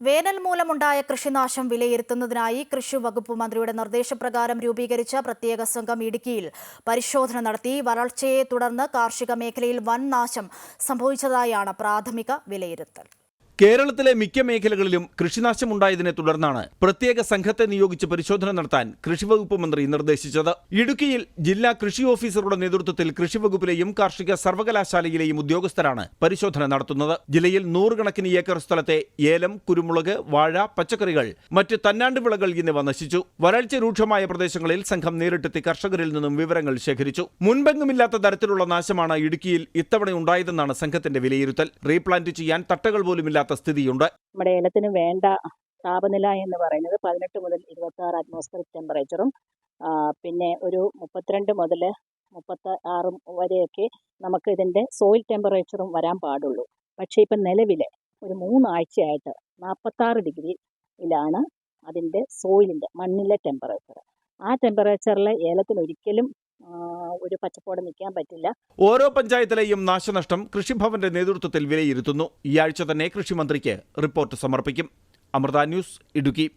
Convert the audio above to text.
വേനൽ മൂലമുണ്ടായ കൃഷിനാശം വിലയിരുത്തുന്നതിനായി കൃഷി വകുപ്പ് മന്ത്രിയുടെ നിർദ്ദേശപ്രകാരം രൂപീകരിച്ച പ്രത്യേക സംഘം ഇടുക്കിയിൽ പരിശോധന നടത്തി വരൾച്ചയെ തുടർന്ന് കാർഷിക മേഖലയിൽ വൻ നാശം സംഭവിച്ചതായാണ് പ്രാഥമിക വിലയിരുത്തൽ. കേരളത്തിലെ മിക്ക മേഖലകളിലും കൃഷിനാശമുണ്ടായതിനെ തുടർന്നാണ് പ്രത്യേക സംഘത്തെ നിയോഗിച്ച് പരിശോധന നടത്താൻ കൃഷിവകുപ്പ് മന്ത്രി നിർദ്ദേശിച്ചത്. ഇടുക്കിയിൽ ജില്ലാ കൃഷി ഓഫീസറുടെ നേതൃത്വത്തിൽ കൃഷിവകുപ്പിലെയും കാർഷിക സർവകലാശാലയിലെയും ഉദ്യോഗസ്ഥരാണ് പരിശോധന നടത്തുന്നത്. ജില്ലയിൽ നൂറുകണക്കിന് ഏക്കർ സ്ഥലത്തെ ഏലം കുരുമുളക് വാഴ പച്ചക്കറികൾ മറ്റ് തന്നാണ്ട് വിളകൾ എന്നിവ നശിച്ചു. വരൾച്ച രൂക്ഷമായ പ്രദേശങ്ങളിൽ സംഘം നേരിട്ടെത്തി കർഷകരിൽ നിന്നും വിവരങ്ങൾ ശേഖരിച്ചു. മുൻപെങ്ങുമില്ലാത്ത തരത്തിലുള്ള നാശമാണ് ഇടുക്കിയിൽ ഇത്തവണ ഉണ്ടായതെന്നാണ് സംഘത്തിന്റെ വിലയിരുത്തൽ. റീപ്ലാന്റ് ചെയ്യാൻ തട്ടകൾ പോലുമില്ലാത്ത സ്ഥിതിയുണ്ട്. നമ്മുടെ ഏലത്തിന് വേണ്ട താപനില എന്ന് പറയുന്നത് പതിനെട്ട് മുതൽ ഇരുപത്തി ആറ് അറ്റ്മോസ്ഫിയർ ടെമ്പറേച്ചറും പിന്നെ ഒരു മുപ്പത്തിരണ്ട് മുതൽ മുപ്പത്തി ആറ് വരെയൊക്കെ നമുക്ക് ഇതിന്റെ സോയിൽ ടെമ്പറേച്ചറും വരാൻ പാടുള്ളൂ. പക്ഷേ ഇപ്പം നിലവിൽ ഒരു മൂന്നാഴ്ചയായിട്ട് നാൽപ്പത്താറ് ഡിഗ്രിയിലാണ് അതിന്റെ സോയിലിന്റെ മണ്ണിലെ ടെമ്പറേച്ചർ ആ ടെമ്പറേച്ചറിൽ ഏലത്തിന് ഒരിക്കലും ഒരു പച്ചപ്പോടെ നിൽക്കാൻ പറ്റില്ല. ഓരോ പഞ്ചായത്തിലെയും നാശനഷ്ടം കൃഷിഭവന്റെ നേതൃത്വത്തിൽ വിലയിരുത്തുന്നു. ഈ ആഴ്ച തന്നെ കൃഷിമന്ത്രിക്ക് റിപ്പോർട്ട് സമർപ്പിക്കും. അമൃത ന്യൂസ് ഇടുക്കി.